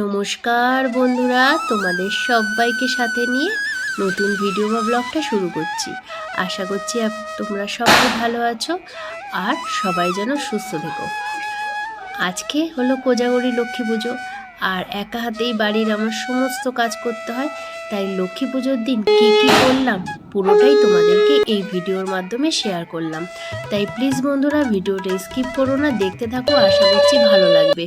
নমস্কার বন্ধুরা, তোমাদের সবাইকে সাথে নিয়ে নতুন ভিডিও বা ব্লগটা শুরু করছি। আশা করছি তোমরা সবাই ভালো আছো আর সবাই যেন সুস্থ থেকো। আজকে হলো কোজাগরি লক্ষ্মী পুজো, আর একা হাতেই বাড়ির আমার সমস্ত কাজ করতে হয়। তাই লক্ষ্মী পুজোর দিন কী কী করলাম পুরোটাই তোমাদেরকে এই ভিডিওর মাধ্যমে শেয়ার করলাম। তাই প্লিজ বন্ধুরা ভিডিওটা স্কিপ করো না, দেখতে থাকো, আশা করছি ভালো লাগবে।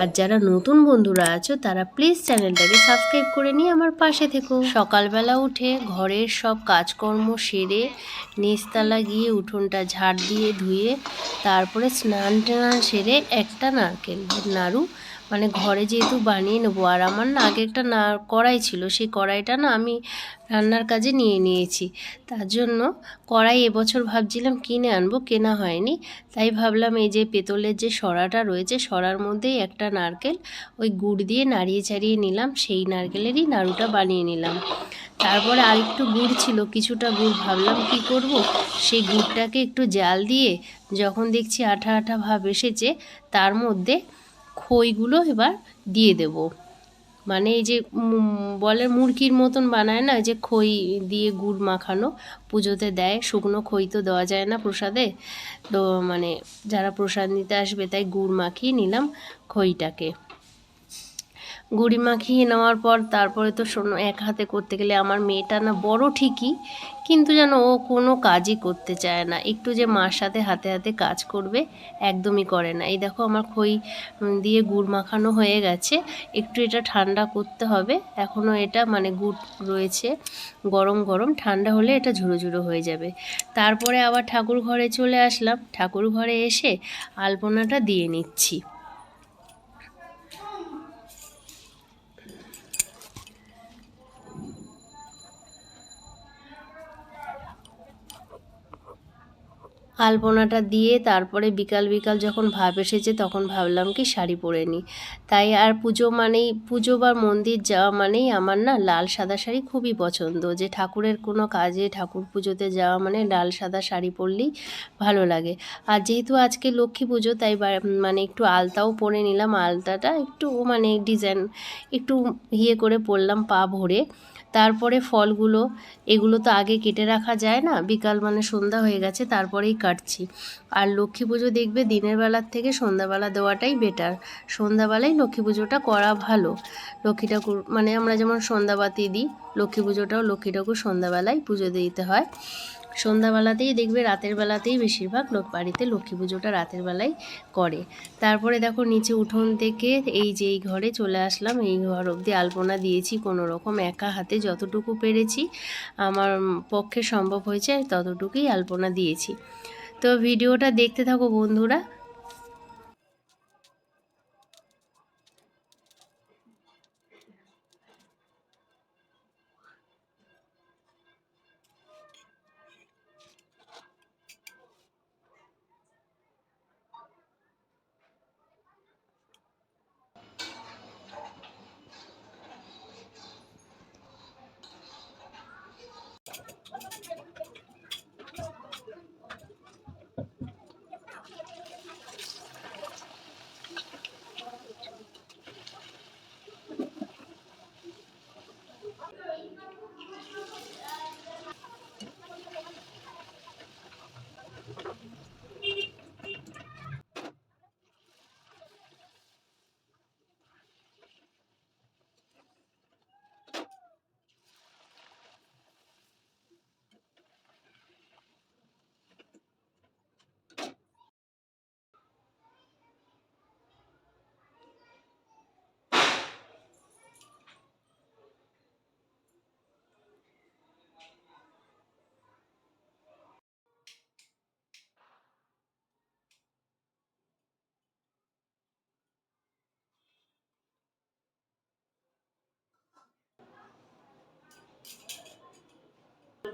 আর যারা নতুন বন্ধুরা আছো, তারা প্লিজ চ্যানেলটাকে সাবস্ক্রাইব করে নিয়ে আমার পাশে থেকো। সকালবেলা উঠে ঘরের সব কাজকর্ম সেরে নিচতলা গিয়ে উঠোনটা ঝাড় দিয়ে ধুয়ে, তারপরে স্নান টান সেরে একটা নারকেল, নাড়ু মানে ঘরে যেহেতু বানিয়ে নেব, আর আমার না আগে একটা না, কড়াই ছিল, সেই কড়াইটা না আমি রান্নার কাজে নিয়ে নিয়েছি। তার জন্য কড়াই এবছর ভাবছিলাম কিনে আনব, কেনা হয়নি। তাই ভাবলাম এই যে পেতলের যে সরাটা রয়েছে, সরার মধ্যেই একটা নারকেল, ওই গুড় দিয়ে নাড়িয়ে চাড়িয়ে নিলাম, সেই নারকেলেরই নাড়ুটা বানিয়ে নিলাম। তারপরে আর একটু গুড় ছিল, কিছুটা গুড় ভাবলাম কি করব, সেই গুড়টাকে একটু জাল দিয়ে যখন দেখছি আঠা আঠা ভাব এসেছে, তার মধ্যে খইগুলো এবার দিয়ে দেব। মানে এই যে বলে মুরগির মতন বানায় না যে খই দিয়ে গুড় মাখানো, পুজোতে দেয়, শুকনো খই তো দেওয়া যায় না প্রসাদে। তো মানে যারা প্রসাদ নিতে আসবে, তাই গুড় মাখিয়ে নিলাম খইটাকে। গুড়ি মাখিয়ে নেওয়ার পর তারপরে তো শোনো, এক হাতে করতে গেলে আমার মেয়েটা না বড় ঠিকই, কিন্তু যেন ও কোনো কাজই করতে চায় না। একটু যে মার সাথে হাতে হাতে কাজ করবে, একদমই করে না। এই দেখো আমার খই দিয়ে গুড় মাখানো হয়ে গেছে। একটু এটা ঠান্ডা করতে হবে। এখনও এটা মানে গুড় রয়েছে, গরম গরম। ঠান্ডা হলে এটা ঝুড়ো ঝুড়ো হয়ে যাবে। তারপরে আবার ঠাকুর ঘরে চলে আসলাম। ঠাকুর ঘরে এসে আলপনাটা দিয়ে নিচ্ছি। আলপনাটা দিয়ে তারপরে বিকাল বিকাল যখন ভাব এসেছে তখন ভাবলাম কি শাড়ি পরে নিই। তাই আর পুজো মানেই, পুজো বা মন্দির যাওয়া মানেই আমার না লাল সাদা শাড়ি খুবই পছন্দ। যে ঠাকুরের কোনো কাজে ঠাকুর পুজোতে যাওয়া মানে লাল সাদা শাড়ি পরলেই ভালো লাগে। আর যেহেতু আজকে লক্ষ্মী পুজো তাই মানে একটু আলতাও পরে নিলাম। আলতাটা একটু মানে ডিজাইন একটু ইয়ে করে পরলাম পা ভরে। তারপরে ফলগুলো, এগুলো তো আগে কেটে রাখা যায় না? বিকাল মানে সন্ধ্যা হয়ে গেছে, তারপরেই কাটছি। আর লক্ষ্মী পুজো দেখবে দিনের বেলার থেকে সন্ধ্যাবেলা দেওয়াটাই বেটার সন্ধ্যাবেলায় লক্ষ্মী পুজোটা করা ভালো। লক্ষ্মী ঠাকুর মানে আমরা যেমন সন্ধ্যাবাতি দিই, লক্ষ্মী পুজোটাও লক্ষ্মী ঠাকুর সন্ধ্যাবেলায় পুজো দিতে হয়। সন্ধ্যাবেলাতেই দেখবে রাতের বেলাতেই বেশিরভাগ লোক বাড়িতে লক্ষ্মী পুজোটা রাতের বেলায় করে। তারপরে দেখো নিচে উঠোন থেকে এই যে এই ঘরে চলে আসলাম, এই ঘর অবধি আলপনা দিয়েছি কোনো রকম একা হাতে যতটুকু পেরেছি, আমার পক্ষে সম্ভব হয়েছে, ততটুকুই আলপনা দিয়েছি। তো ভিডিওটা দেখতে থাকো বন্ধুরা।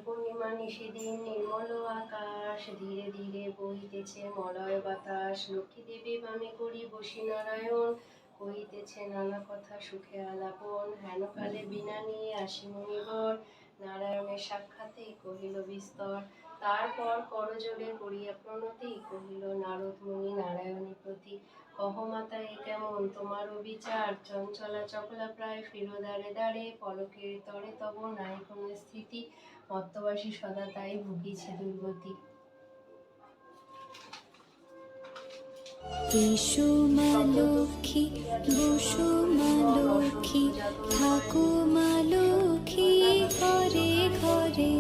পূর্ণিমা নিশিদিন নির্মল আকাশ, ধীরে ধীরে বহিতেছে মলয় বাতাস। লক্ষ্মী দেবী বামে করি বসি নারায়ণ কহিতেছে, নানা কথা সুখে আলাপন, হেনকালে বিনা নিয়ে আসি মনিবর নারায়ণের সাক্ষাতে কহিল, বিস্তর। তারপর করজোড়ে করিয়া প্রণতি কহিল, নারদ মুনি নারায়ণী প্রতি কহ মাতা এ কেমন? তোমার বিচার চঞ্চলা চকলা প্রায় ফিরো দাঁড়ে দাঁড়ে পলকের তরে তব নাই কোনো স্থিতি। মত্তবাসী সদা তাই ভুগিছে দুর্গতি। এসো লক্ষ্মী লক্ষ্মী লক্ষ্মী, ঘরে ঘরে।